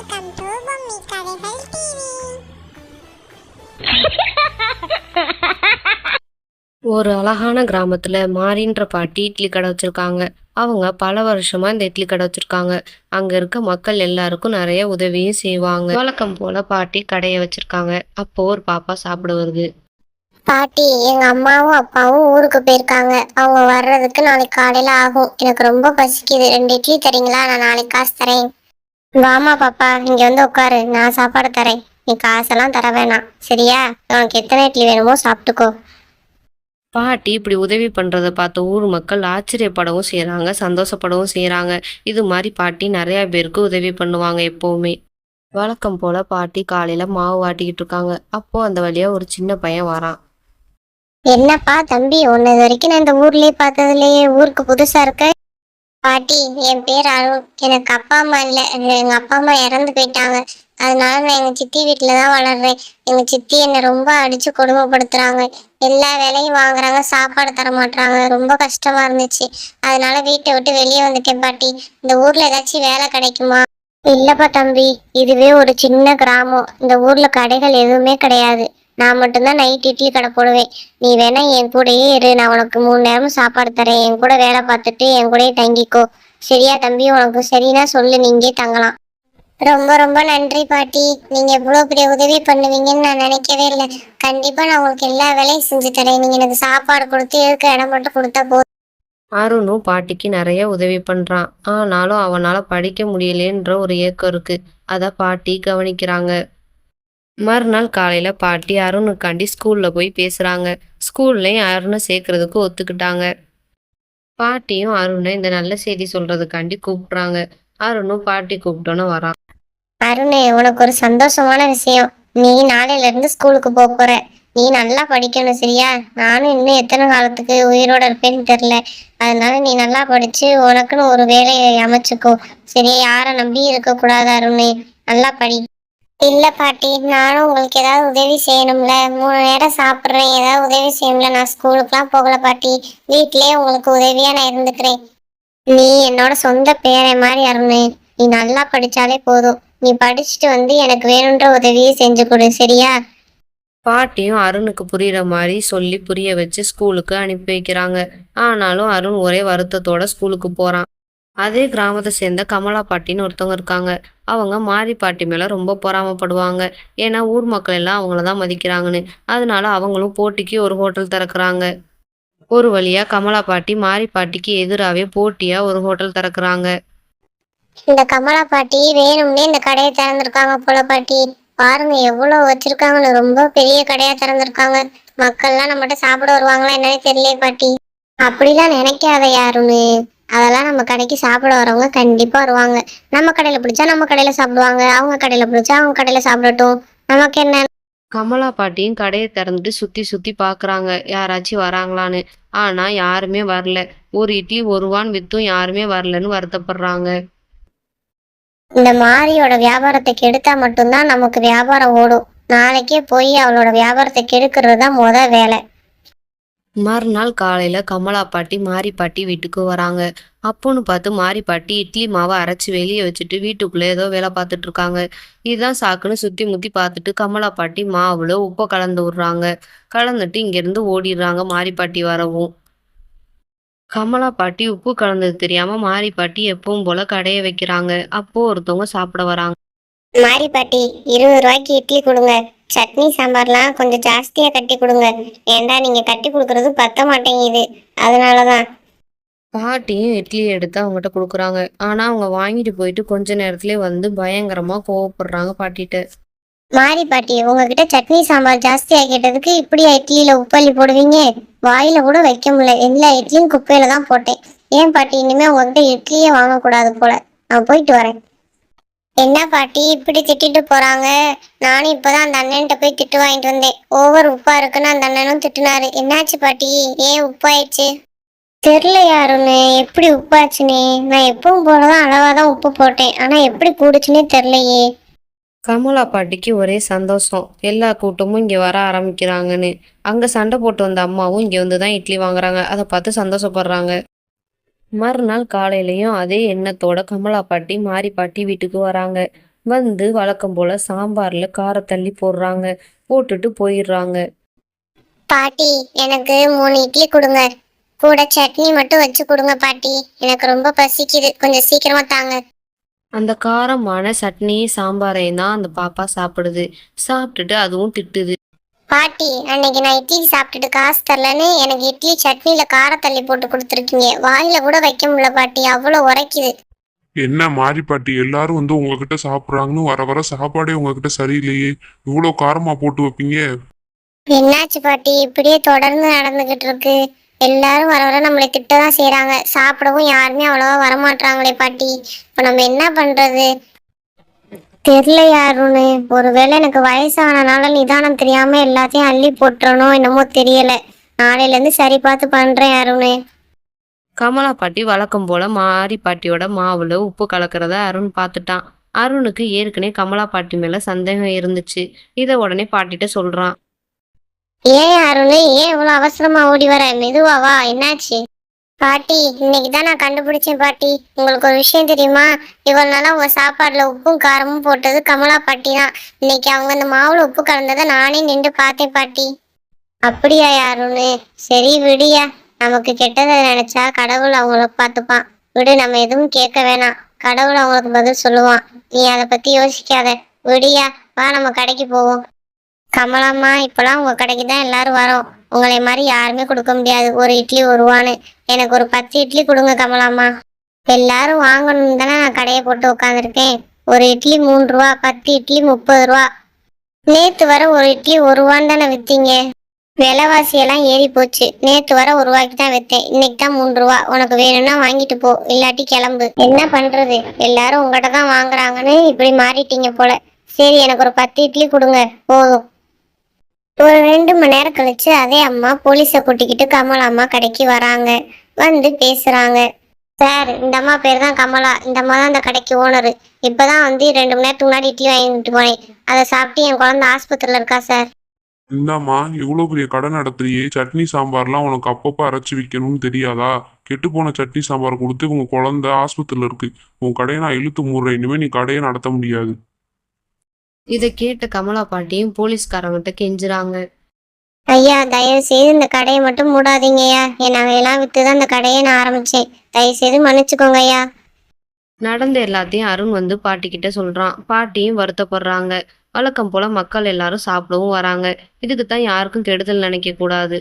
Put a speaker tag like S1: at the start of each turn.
S1: Welcome to Bommi கதைகள் TV
S2: ஒரு அழகான கிராமத்துல மாரின்ற பாட்டி இட்லி கடை வச்சிருக்காங்க. அவங்க பல வருஷமா இந்த இட்லி கடை வச்சிருக்காங்க. அங்க இருக்க மக்கள் எல்லாருக்கும் நிறைய உதவியும் செய்வாங்க. வழக்கம் போல பாட்டி கடையை வச்சிருக்காங்க. அப்போ ஒரு பாப்பா சாப்பிட வருது.
S1: பாட்டி எங்க அம்மாவும் அப்பாவும் ஊருக்கு போயிருக்காங்க. அவங்க வர்றதுக்கு நாளைக்கு காலையில ஆகும். எனக்கு ரொம்ப பசிக்குது. ரெண்டு இட்லி தரீங்களா? நான் நாளைக்கு காசு தரேன். வாமா பாப்பா இங்க வந்து உட்காரு. நான் சாப்பாடு தரேன். நீ காசெல்லாம் தர வேணாம். சரியா? உனக்கு எத்தனை இட்லி வேணுமோ சாப்பிட்டுக்கோ.
S2: பாட்டி இப்படி உதவி பண்றத பார்த்த ஊர் மக்கள் ஆச்சரியப்படவும் செய்றாங்க சந்தோஷப்படவும் செய்றாங்க. இது மாதிரி பாட்டி நிறைய பேருக்கு உதவி பண்ணுவாங்க எப்பவுமே. வழக்கம் போல பாட்டி காலையில மாவு வாட்டிக்கிட்டு இருக்காங்க. அப்போ அந்த வழியா ஒரு சின்ன பையன் வரான்.
S1: என்னப்பா தம்பி உன்னை வரைக்கும் நான் இந்த ஊர்லயே பார்த்ததுலயே ஊருக்கு புதுசா இருக்க? பாட்டி என் பேர் அருண். எனக்கு அப்பா அம்மா இல்லை. எங்க அப்பா அம்மா இறந்து போயிட்டாங்க. அதனால நான் எங்க சித்தி வீட்டில தான் வளர்றேன். எங்க சித்தி என்னை ரொம்ப அடிச்சு கொடுமைப்படுத்துறாங்க. எல்லா வேலையும் வாங்குறாங்க. சாப்பாடு தர மாட்டாங்க ரொம்ப கஷ்டமா இருந்துச்சு. அதனால வீட்டை விட்டு வெளியே வந்துட்டேன் பாட்டி. இந்த ஊர்ல ஏதாச்சும் வேலை கிடைக்குமா? இல்லப்பா தம்பி. இதுவே ஒரு சின்ன கிராமம். இந்த ஊர்ல கடைகள் எதுவுமே கிடையாது. நான் மட்டும்தான் நைட் இட்லி கடை போடுவேன். நீ வேணா என் கூடயே இரு. நான் உனக்கு மூணு நேரமும் சாப்பாடு தரேன். என் கூட வேலை பார்த்துட்டு என் கூடயே தங்கிக்கோ. சரியா தம்பி உனக்கு சரினா சொல்லு. நீங்கே தங்கலாம். ரொம்ப ரொம்ப நன்றி பாட்டி. நீங்க எவ்வளோ பெரிய உதவி பண்ணுவீங்கன்னு நான் நினைக்கவே இல்லை. கண்டிப்பா நான் உங்களுக்கு எல்லா வேலையும் செஞ்சு தரேன். நீங்க எனக்கு சாப்பாடு கொடுத்து இருக்க இடம் மட்டும் கொடுத்தா போதும்?
S2: அருணும் பாட்டிக்கு நிறைய உதவி பண்றான். ஆனாலும் அவனால படிக்க முடியலன்ற ஒரு ஏக்கம் இருக்கு. அத பாட்டி கவனிக்கிறாங்க. மறுநாள் காலையில் பாட்டி அருணுக்காண்டி ஸ்கூலில் போய் பேசுகிறாங்க ஸ்கூல்லையும் அருணை சேர்க்கறதுக்கு ஒத்துக்கிட்டாங்க. பாட்டியும் அருணை இந்த நல்ல செய்தி சொல்றதுக்காண்டி கூப்பிட்றாங்க. அருணும் பாட்டி கூப்பிட்டோன்னு வரான்.
S1: அருணே உனக்கு ஒரு சந்தோஷமான விஷயம். நீ நாளையில இருந்து ஸ்கூலுக்கு போக போற. நீ நல்லா படிக்கணும் சரியா? நானும் இன்னும் எத்தனை காலத்துக்கு உயிரோட இருப்பேன்னு தெரில அதனால நீ நல்லா படிச்சு உனக்குன்னு ஒரு வேலையை அமைச்சுக்கோ. சரியா? யாரை நம்பி இருக்கக்கூடாது அருணே. நல்லா படி. இல்லை பாட்டி நானும் உங்களுக்கு ஏதாவது உதவி செய்யணும்ல. மூணு நேரம் சாப்பிட்றேன். ஏதாவது உதவி செய்யணும்ல நான் ஸ்கூலுக்குலாம் போகல பாட்டி. வீட்டிலேயே உங்களுக்கு உதவியாக நான் இருந்துக்கிறேன். நீ என்னோட சொந்த பேரை மாதிரி அருணு. நீ நல்லா படித்தாலே போதும். நீ படிச்சுட்டு வந்து எனக்கு வேணுன்ற உதவியை செஞ்சு கொடு சரியா?
S2: பாட்டியும் அருணுக்கு புரியுற மாதிரி சொல்லி புரிய வச்சு ஸ்கூலுக்கு அனுப்பி வைக்கிறாங்க. ஆனாலும் அருண் ஒரே வருத்தத்தோட ஸ்கூலுக்கு போறான். அதே கிராமத்தை சேர்ந்த கமலா பாட்டின்னு ஒருத்தவங்க இருக்காங்க. அவங்க மாரி பாட்டி மேலே ரொம்ப பொறாமைப்படுவாங்க. ஏன்னா ஊர் மக்கள் எல்லாம் அவங்கள தான் மதிக்கிறாங்கன்னு. அதனால அவங்களும் போட்டிக்கு ஒரு ஹோட்டல் திறக்கிறாங்க. ஒரு வழியா கமலா பாட்டி மாரி பாட்டிக்கு எதிராகவே போட்டியா ஒரு ஹோட்டல் திறக்கிறாங்க.
S1: இந்த கமலா பாட்டி வேணும்னே இந்த கடையை திறந்திருக்காங்க போல பாட்டி. பாருங்க எவ்வளவு வச்சிருக்காங்கன்னு. ரொம்ப பெரிய கடையா திறந்திருக்காங்க. மக்கள்லாம் நம்மகிட்ட சாப்பிட வருவாங்களா என்னன்னு தெரியல பாட்டி. அப்படிலாம் நினைக்காத யாருன்னு. அதெல்லாம் நம்ம கடைக்கு சாப்பிட வரவங்க கண்டிப்பா வருவாங்க. நம்ம கடையில பிடிச்சா நம்ம கடையில சாப்பிடுவாங்க. அவங்க கடையில பிடிச்சா அவங்க கடையில சாப்பிடட்டும். நமக்கு என்ன?
S2: கமலா பாட்டியும் கடையை திறந்துட்டு சுத்தி சுத்தி பாக்குறாங்க. யாராச்சும் வராங்களான்னு. ஆனா யாருமே வரல. ஒரு இட்லி ஒரு ரூபான்னு வித்தும் யாருமே வரலன்னு வருத்தப்படுறாங்க.
S1: இந்த மாரியோட வியாபாரத்தை கெடுத்தா மட்டும்தான் நமக்கு வியாபாரம் ஓடும். நாளைக்கே போய் அவளோட வியாபாரத்தை கெடுக்கிறது தான் முத வேலை.
S2: மறுநாள் காலையில கமலா பாட்டி மாரி பாட்டி வீட்டுக்கு வராங்க. அப்போன்னு பார்த்து மாரி பாட்டி இட்லி மாவை அரைச்சி வெளியே வச்சுட்டு வீட்டுக்குள்ளே ஏதோ வேலை பார்த்துட்டு இருக்காங்க. இதுதான் சாக்குன்னு சுற்றி முத்தி பார்த்துட்டு கமலா பாட்டி மாவில் உப்பை கலந்து விடுறாங்க. கலந்துட்டு இங்கேருந்து ஓடிடுறாங்க மாரி பாட்டி வரவும். கமலா பாட்டி உப்பு கலந்தது தெரியாமல் மாரி பாட்டி எப்பவும் போல் கடையை வைக்கிறாங்க. அப்போது ஒருத்தவங்க சாப்பிட வராங்க.
S1: மாரி பாட்டி இருபது ரூபாய்க்கு இட்லி கொடுங்க. சட்னி சாம்பார்லாம் கொஞ்சம் ஜாஸ்தியா கட்டி கொடுங்க. ஏன்டா நீங்க கட்டி கொடுக்கறது பத்த மாட்டேங்குது. அதனாலதான்.
S2: பாட்டியும் இட்லி எடுத்து அவங்ககிட்ட கொடுக்குறாங்க. ஆனா அவங்க வாங்கிட்டு போயிட்டு கொஞ்ச நேரத்திலே வந்து பயங்கரமா கோவப்படுறாங்க பாட்டிட்ட.
S1: மாரி பாட்டி உங்ககிட்ட சட்னி சாம்பார் ஜாஸ்தியா கேட்டதுக்கு இப்படி இட்லியில உப்பள்ளி போடுவீங்க? வாயில கூட வைக்க முடியல. எல்லா இட்லியும் குப்பையில தான் போட்டேன். ஏன் பாட்டி இனிமே உங்ககிட்ட இட்லியே வாங்கக்கூடாது போல. நான் போயிட்டு வரேன். என்ன பாட்டி இப்படி திட்டிட்டு போறாங்க? நானும் இப்பதான் அந்த அண்ணன்ட்ட போய் திட்டு வாங்கிட்டு வந்தேன். ஓவர் உப்பா இருக்குன்னு அந்த அண்ணனும் திட்டுனாரு. என்னாச்சு பாட்டி? ஏன் உப்பாயிடுச்சு? தெரில யாருன்னு எப்படி உப்பாச்சுனே? நான் எப்பவும் போலதான் அளவா தான் உப்பு போட்டேன். ஆனா எப்படி கூடுச்சுன்னே தெரிலையே
S2: கமலா பாட்டிக்கு ஒரே சந்தோஷம். எல்லா கூட்டமும் இங்க வர ஆரம்பிக்கிறாங்கன்னு. அங்க சண்டை போட்டு வந்த அம்மாவும் இங்க வந்து தான் இட்லி வாங்குறாங்க. அதை பார்த்து சந்தோஷப்படுறாங்க. மறுநாள் காலையிலயும் அதே எண்ணத்தோட கமலா பாட்டி மாரி பாட்டி வீட்டுக்கு வராங்க. வந்து வழக்கம் போல சாம்பார்ல காரத்தள்ளி போடுறாங்க. போட்டுட்டு போயிடுறாங்க.
S1: பாட்டி எனக்கு மூணு இட்லி கொடுங்க. கூட சட்னி மட்டும் வச்சு கொடுங்க பாட்டி. எனக்கு ரொம்ப பசிக்குது. கொஞ்சம் சீக்கிரமா தாங்க.
S2: அந்த காரமான சட்னி சாம்பாரையும் தான் அந்த பாப்பா சாப்பிடுது. சாப்பிட்டுட்டு அதுவும் திட்டுது.
S1: பாட்டி அன்னைக்கு நான் இட்லி சாப்பிட்டுட்டு காசு தரலன்னு எனக்கு இட்லி சட்னியில காரத்தள்ளி போட்டு கொடுத்துருக்கீங்க. வாயில கூட வைக்க முடியல பாட்டி அவ்வளோ உரைக்குது.
S3: என்ன மாறி பாட்டி எல்லாரும் வந்து உங்ககிட்ட சாப்பிட்றாங்கன்னு வர வர சாப்பாடே உங்ககிட்ட சரியில்லையே. இவ்வளோ காரமா போட்டு வைப்பீங்க?
S1: என்னாச்சு பாட்டி இப்படியே தொடர்ந்து நடந்துகிட்டு இருக்கு. எல்லாரும் வர வர நம்மளை திட்ட தான் செய்றாங்க. சாப்பிடவும் யாருமே அவ்வளவா வரமாட்றாங்களே பாட்டி. இப்போ நம்ம என்ன பண்றது? தெரியல யாருன்னு ஒருவேளை எனக்கு வயசானனால நிதானம் தெரியாம எல்லாத்தையும் அள்ளி போட்டுறணும் என்னமோ தெரியல. நாளையில இருந்து சரி பார்த்து பண்றேன் அருண்.
S2: கமலா பாட்டி வழக்கம் போல மாரி பாட்டியோட மாவுல உப்பு கலக்கிறத அருண் பார்த்துட்டான். அருணுக்கு ஏற்கனவே கமலா பாட்டி மேல சந்தேகம் இருந்துச்சு. இத உடனே பாட்டிட்ட சொல்றான்.
S1: ஏன் அருண்? ஏன் இவ்வளவு அவசரமா ஓடி வர? மெதுவா வா என்னாச்சு? பாட்டி இன்னைக்கு தான் நான் கண்டுபிடிச்சேன் பாட்டி. உங்களுக்கு ஒரு விஷயம் தெரியுமா? இவ்வளவு நாளா உங்க சாப்பாடுல உப்பும் காரமும் போட்டது கமலா பாட்டி தான். இன்னைக்கு அவங்க அந்த மாவுல உப்பு கலந்ததை நானே நின்று பார்த்தேன் பாட்டி. அப்படியா யாருன்னு? சரி விடியா. நமக்கு கெட்டதை நினைச்சா கடவுள் அவங்கள பார்த்துப்பான். விடு நம்ம எதுவும் கேட்க வேணாம். கடவுள் அவங்களுக்கு பதில் சொல்லுவான். நீ அதை பத்தி யோசிக்காத. விடியா வா நம்ம கடைக்கு போவோம். கமலாம்மா இப்பெல்லாம் உங்க கடைக்கு தான் எல்லாரும் வரோம். உங்களை மாதிரி யாருமே கொடுக்க முடியாது. ஒரு இட்லி ஒருவான்னு எனக்கு ஒரு பத்து இட்லி கொடுங்க கமலாமா எல்லாரும் வாங்கணும்னு தானே நான் கடையை போட்டு உட்காந்துருக்கேன் ஒரு இட்லி மூணு ரூபா பத்து இட்லி முப்பது ரூபா. நேத்து வர ஒரு இட்லி ஒரு ரூபான்னு தானே விற்றீங்க விலைவாசியெல்லாம் ஏறி போச்சு. நேத்து வர ஒரு ரூபாய்க்கு தான் விற்றேன் இன்னைக்கு தான் மூணு ரூபா. உனக்கு வேணும்னா வாங்கிட்டு போ. இல்லாட்டி கிளம்பு. என்ன பண்றது? எல்லாரும் உங்ககிட்ட தான் வாங்குறாங்கன்னு இப்படி மாறிட்டீங்க போல. சரி எனக்கு ஒரு பத்து இட்லி கொடுங்க. போதும். ஒரு ரெண்டு மணி நேரம் கழிச்சு அதே அம்மா போலீஸை கூட்டிக்கிட்டு கமலா அம்மா கடைக்கு வராங்க. வந்து பேசுறாங்க. சார் இந்த அம்மா பேர் தான் கமலா. இந்த அம்மா தான் இந்த கடைக்கு ஓனர் இப்பதான் வந்து ரெண்டு மணி நேரத்துக்கு முன்னாடி இட்லி வாங்கிட்டு போனேன். அதை சாப்பிட்டு என் குழந்தை ஆஸ்பத்திரியில இருக்கா சார்?
S3: இந்தாம்மா இவ்வளோ பெரிய கடை நடத்துறியே. சட்னி சாம்பார்லாம் உனக்கு அப்பப்போ அரைச்சி விற்கணும்னு தெரியாதா? கெட்டு போன சட்னி சாம்பார் கொடுத்து உங்க குழந்தை ஆஸ்பத்திரியில் இருக்கு. உன் கடையை நான் இழுத்து மூடுறேன். இனிமே நீ கடையை நடத்த முடியாது.
S2: இதை கேட்ட கமலா பாட்டியும் போலீஸ்காரங்கிட்ட கெஞ்சுறாங்க.
S1: ஐயா தயவு செய்து இந்த கடையை மட்டும் மூடாதீங்கய்யா என் நகையெல்லாம் வித்து தான் இந்த கடையை நான் ஆரம்பிச்சேன். தயவு செய்து மன்னிச்சுக்கோங்க ஐயா.
S2: நடந்த எல்லாத்தையும் அருண் வந்து பாட்டி கிட்ட சொல்றான். பாட்டியும் வருத்தப்படுறாங்க. வழக்கம் போல மக்கள் எல்லாரும் சாப்பிடவும் வராங்க. இதுக்கு தான் யாருக்கும் கெடுதல் நினைக்க கூடாது